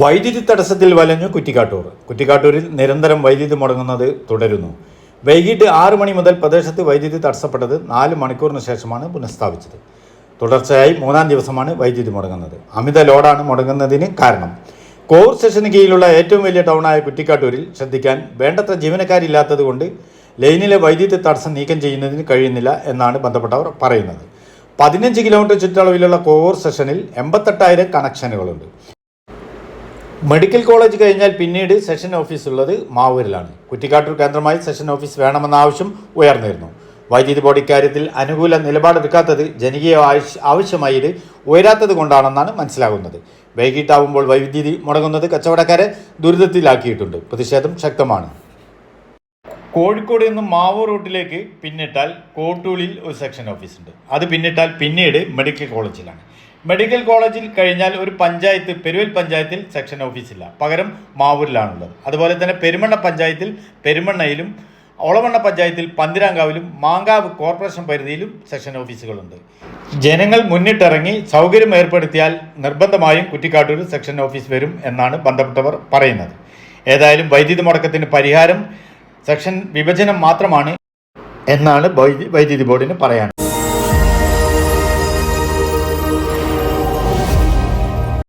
വൈദ്യുതി തടസ്സത്തിൽ വലഞ്ഞു കുറ്റിക്കാട്ടൂർ. കുറ്റിക്കാട്ടൂരിൽ നിരന്തരം വൈദ്യുതി മുടങ്ങുന്നത് തുടരുന്നു. വൈകിട്ട് ആറ് മണി മുതൽ പ്രദേശത്ത് വൈദ്യുതി തടസ്സപ്പെട്ടത് നാല് മണിക്കൂറിന് ശേഷമാണ് പുനഃസ്ഥാപിച്ചത്. തുടർച്ചയായി മൂന്നാം ദിവസമാണ് വൈദ്യുതി മുടങ്ങുന്നത്. അമിത ലോഡാണ് മുടങ്ങുന്നതിന് കാരണം. കോർ സെഷന് കീഴിലുള്ള ഏറ്റവും വലിയ ടൗണായ കുറ്റിക്കാട്ടൂരിൽ ശ്രദ്ധിക്കാൻ വേണ്ടത്ര ജീവനക്കാരില്ലാത്തത് കൊണ്ട് ലൈനിലെ വൈദ്യുതി തടസ്സം നീക്കം ചെയ്യുന്നതിന് കഴിയുന്നില്ല എന്നാണ് ബന്ധപ്പെട്ടവർ പറയുന്നത്. പതിനഞ്ച് കിലോമീറ്റർ ചുറ്റളവിലുള്ള കോർ സെഷനിൽ എൺപത്തെട്ടായിരം കണക്ഷനുകളുണ്ട്. മെഡിക്കൽ കോളേജ് കഴിഞ്ഞാൽ പിന്നീട് സെഷൻ ഓഫീസ് ഉള്ളത് മാവൂരിലാണ്. കുറ്റിക്കാട്ടൂർ കേന്ദ്രമായി സെഷൻ ഓഫീസ് വേണമെന്ന ആവശ്യം ഉയർന്നിരുന്നു. വൈദ്യുതി ബോർഡ് ഇക്കാര്യത്തിൽ അനുകൂല നിലപാടെടുക്കാത്തത് ജനകീയ ആവശ്യമായി ആവശ്യമായത് ഉയരാത്തത് കൊണ്ടാണെന്നാണ് മനസ്സിലാകുന്നത്. വൈകിട്ടാവുമ്പോൾ വൈദ്യുതി മുടങ്ങുന്നത് കച്ചവടക്കാരെ ദുരിതത്തിലാക്കിയിട്ടുണ്ട്. പ്രതിഷേധം ശക്തമാണ്. കോഴിക്കോട് നിന്നും മാവൂർ റൂട്ടിലേക്ക് പിന്നിട്ടാൽ കോട്ടൂളിൽ ഒരു സെക്ഷൻ ഓഫീസ് ഉണ്ട് അത് പിന്നിട്ടാൽ പിന്നീട് മെഡിക്കൽ കോളേജിലാണ്. മെഡിക്കൽ കോളേജിൽ കഴിഞ്ഞാൽ ഒരു പഞ്ചായത്ത് പെരുവൽ പഞ്ചായത്തിൽ സെക്ഷൻ ഓഫീസില്ല. പകരം മാവൂരിലാണുള്ളത്. അതുപോലെ തന്നെ പെരുമണ്ണ പഞ്ചായത്തിൽ പെരുമണ്ണയിലും ഒളവണ്ണ പഞ്ചായത്തിൽ പന്തിരാങ്കാവിലും മാങ്കാവ് കോർപ്പറേഷൻ പരിധിയിലും സെക്ഷൻ ഓഫീസുകളുണ്ട്. ജനങ്ങൾ മുന്നിട്ടിറങ്ങി സൗകര്യം ഏർപ്പെടുത്തിയാൽ നിർബന്ധമായും കുറ്റിക്കാട്ടൂർ സെക്ഷൻ ഓഫീസ് വരും എന്നാണ് ബന്ധപ്പെട്ടവർ പറയുന്നത്. ഏതായാലും വൈദ്യുതി മുടക്കത്തിന് പരിഹാരം സെക്ഷൻ വിഭജനം മാത്രമാണ് എന്നാണ് വൈദ്യു- വൈദ്യുതി ബോർഡിന് പറയാൻ